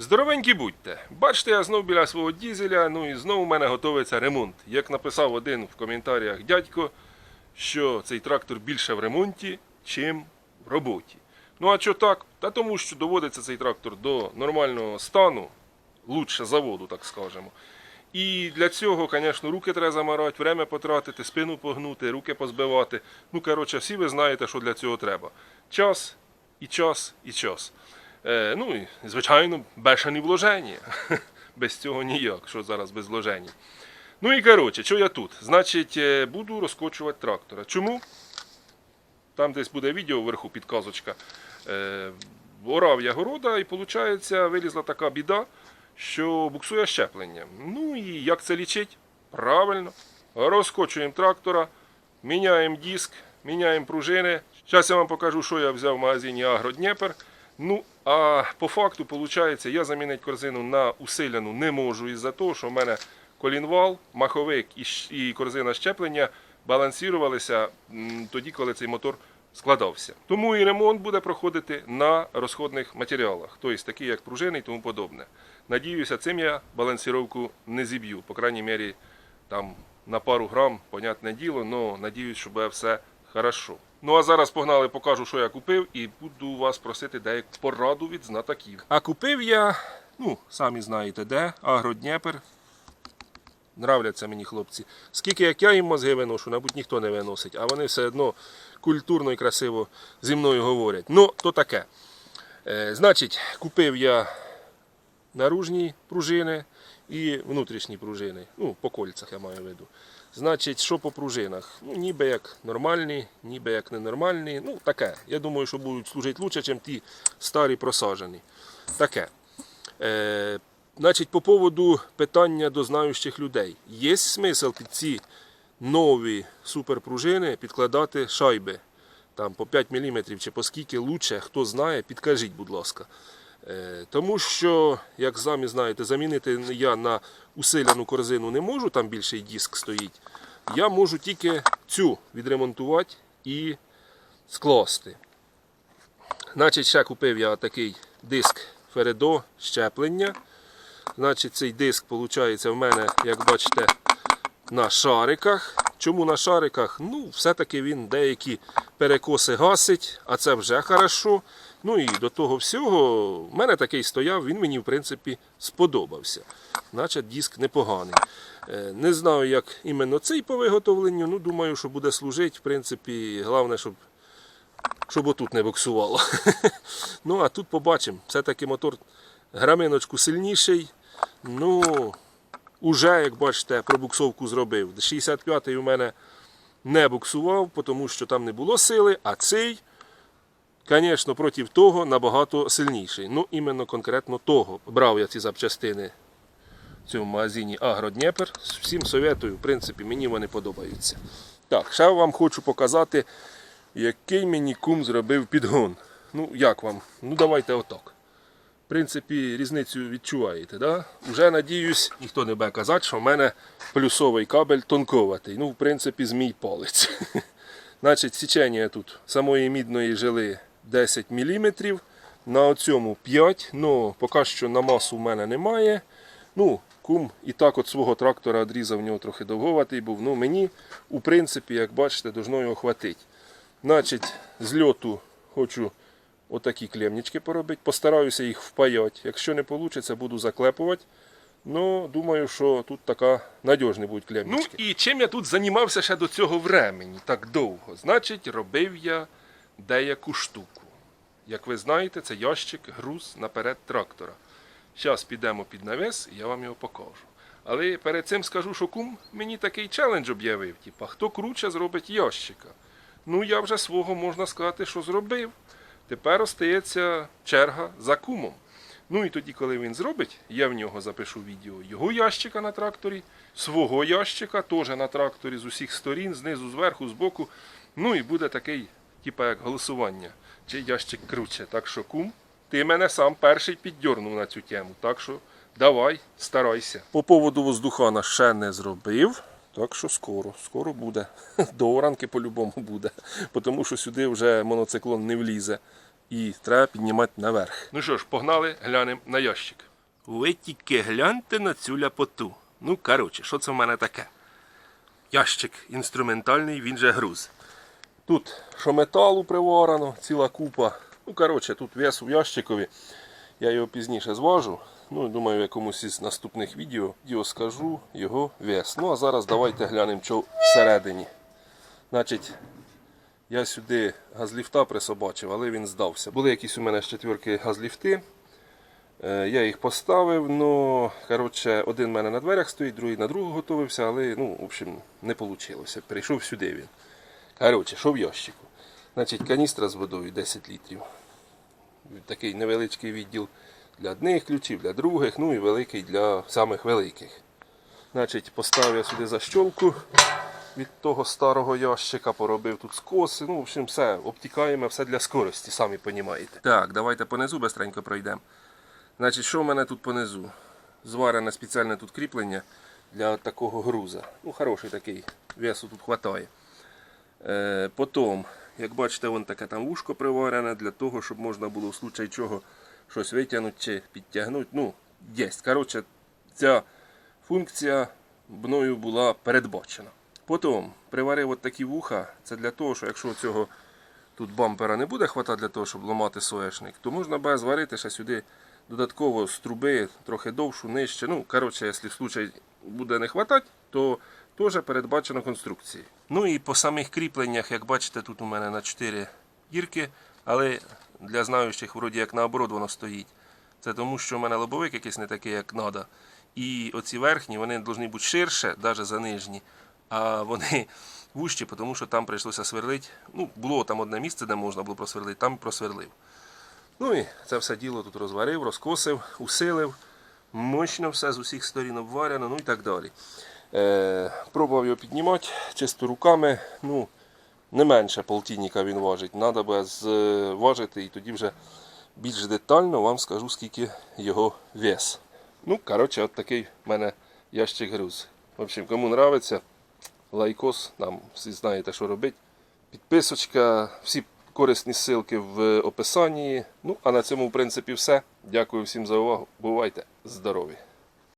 Здоровенькі будьте. Бачите, я знов біля свого дізеля, ну і знову у мене готується ремонт. Як написав один в коментарях дядько, що цей трактор більше в ремонті, чим в роботі. Ну а що так? Та тому, що доводиться цей трактор до нормального стану, лучше заводу, так скажемо. І для цього, звісно, руки треба замарати, время потратити, спину погнути, руки позбивати. Ну, коротше, всі ви знаєте, що для цього треба. Час і час і час. Е, ну і, звичайно, бешені вложення. Без цього ніяк, що зараз без вложень. Ну і коротше, що я тут? Значить, е, буду розкочувати трактора. Чому? Там десь буде відео вверху, підказочка. Е, орав я города, і виходить, вилізла така біда, що буксує щеплення. Ну і як це лічить? Правильно. Розкочуємо трактора, міняємо диск, міняємо пружини. Зараз я вам покажу, що я взяв в магазині Агродніпер. Ну, а по факту, виходить, я замінити корзину на усилену не можу із-за того, що в мене колінвал, маховик і, корзина щеплення балансірувалися тоді, коли цей мотор складався. Тому і ремонт буде проходити на розходних матеріалах, тобто такі як пружини і тому подобне. Надіюся, цим я балансіровку не зіб'ю, по крайній мірі там на пару грам, понятне діло, але надіюсь, що буде все хорошо. Ну а зараз погнали, покажу, що я купив, і буду вас просити деяку пораду від знатоків. А купив я, ну, самі знаєте де, Агродніпер. Нравляться мені хлопці. Скільки як я їм мозги виношу, мабуть, ніхто не виносить, а вони все одно культурно і красиво зі мною говорять. Ну, то таке. Е, значить, купив я наружні пружини і внутрішні пружини. Ну, по кольцях я маю в виду. Значить, що по пружинах? Ну, ніби як нормальні, ніби як ненормальні. Ну, таке. Я думаю, що будуть служити краще, ніж ті старі просажені. Таке. Е, значить, по поводу питання до знаючих людей. Є смисл під ці нові суперпружини підкладати шайби там по 5 мм чи по скільки лучше, хто знає, підкажіть, будь ласка. Е, Тому що, як самі знаєте, замінити я на усилену корзину не можу, там більший диск стоїть. Я можу тільки цю відремонтувати і скласти. Значить, ще купив я такий диск Фередо щеплення. Значить, цей диск виходить в мене, як бачите, на шариках. Чому на шариках? Ну, все-таки він деякі перекоси гасить, а це вже хорошо. Ну і до того всього, в мене такий стояв, він мені в принципі сподобався. Значить, диск непоганий. Е, Не знаю, як іменно цей по виготовленню. Ну, думаю, що буде служити. В принципі, головне, щоб щоб отут не буксувало. ну, а тут побачимо. Все-таки мотор граминочку сильніший. Ну, уже, як бачите, пробуксовку зробив. 65-й у мене не буксував, тому що там не було сили, а цей, звісно, проти того набагато сильніший. Ну, іменно конкретно того. Брав я ці запчастини в цьому магазині Агродніпер. Всім советую, в принципі, мені вони подобаються. Так, ще вам хочу показати, який мені кум зробив підгон. Ну, як вам? Ну, давайте отак. В принципі, різницю відчуваєте, да? Уже надіюсь, ніхто не буде казати, що в мене плюсовий кабель тонковатий. Ну, в принципі, з мій палець. Значить, січення тут самої мідної жили 10 мм. На цьому 5 Ну, поки що на масу в мене немає. Ну, кум і так от свого трактора відрізав, в нього трохи довговатий був. Ну, мені, у принципі, як бачите, должно його хватить. Значить, з льоту хочу отакі клемнички поробити. Постараюся їх впаяти. Якщо не вийде, буду заклепувати. Ну, думаю, що тут така надіжні будуть клемнички. Ну і чим я тут займався ще до цього времені, так довго? Значить, робив я деяку штуку. Як ви знаєте, це ящик груз наперед трактора. Зараз підемо під навес і я вам його покажу. Але перед цим скажу, що кум мені такий челендж об'явив. Типа, хто круче зробить ящика. Ну, я вже свого можна сказати, що зробив. Тепер остається черга за кумом. Ну і тоді, коли він зробить, я в нього запишу відео його ящика на тракторі, свого ящика теж на тракторі з усіх сторін, знизу, зверху, збоку. Ну і буде такий, типа як голосування, чи ящик круче. Так що, кум, ти мене сам перший піддьорнув на цю тему. Так що давай, старайся. По поводу воздухана ще не зробив. Так що скоро, скоро буде. До оранки по-любому буде. Тому що сюди вже моноциклон не влізе. І треба піднімати наверх. Ну що ж, погнали, глянемо на ящик. Ви тільки гляньте на цю ляпоту. Ну, коротше, що це в мене таке? Ящик інструментальний, він же груз. Тут що металу приварено, ціла купа. Ну, коротше, тут вес у ящикові. Я його пізніше зважу. Ну, думаю, в якомусь із наступних відео відео скажу його вес. Ну, а зараз давайте глянемо, що всередині. Значить, я сюди газліфта присобачив, але він здався. Були якісь у мене з четвірки газліфти. Е, Я їх поставив, ну, коротше, один в мене на дверях стоїть, другий на другу готувався, але ну, в общем, не вийшло. Прийшов сюди він. Коротше, що в ящику? Значить, каністра з водою 10 літрів. Такий невеличкий відділ для одних ключів, для других, ну і великий для самих великих. Значить, поставив я сюди защолку від того старого ящика, поробив тут скоси. Ну, в общем, все, обтікаємо, все для скорості, самі розумієте. Так, давайте понизу быстренько пройдемо. Значить, що в мене тут понизу? Зварене спеціальне тут кріплення для такого груза. Ну, хороший такий, весу тут вистачає. Е, потім, як бачите, вон таке там вушко приварене для того, щоб можна було в случай чого щось витягнути чи підтягнути. Ну, є. Коротше, ця функція мною була передбачена. Потім приварив от такі вуха. Це для того, що якщо цього тут бампера не буде хватати для того, щоб ламати соєшник, то можна буде зварити ще сюди додатково з труби трохи довшу, нижче. Ну, коротше, якщо в случай буде не хватати, то теж передбачено конструкції. Ну і по самих кріпленнях, як бачите, тут у мене на 4 дірки, але для знаючих вроді як наоборот воно стоїть. Це тому, що в мене лобовик якийсь не такий, як треба. І оці верхні вони повинні бути ширше, навіть за нижні, а вони вужчі, тому що там прийшлося сверлити. Ну, було там одне місце, де можна було просверлити, там просверлив. Ну і це все діло тут розварив, розкосив, усилив. Мощно все з усіх сторін обварено, ну і так далі. Е, пробував його піднімати чисто руками. Ну, не менше полтинника він важить. Треба буде зважити і тоді вже більш детально вам скажу, скільки його вес. Ну, коротше, от такий в мене ящик груз. В общем, кому нравиться, лайкос, нам всі знаєте, що робити. Підписочка, всі корисні ссылки в описанні. Ну, а на цьому, в принципі, все. Дякую всім за увагу. Бувайте здорові!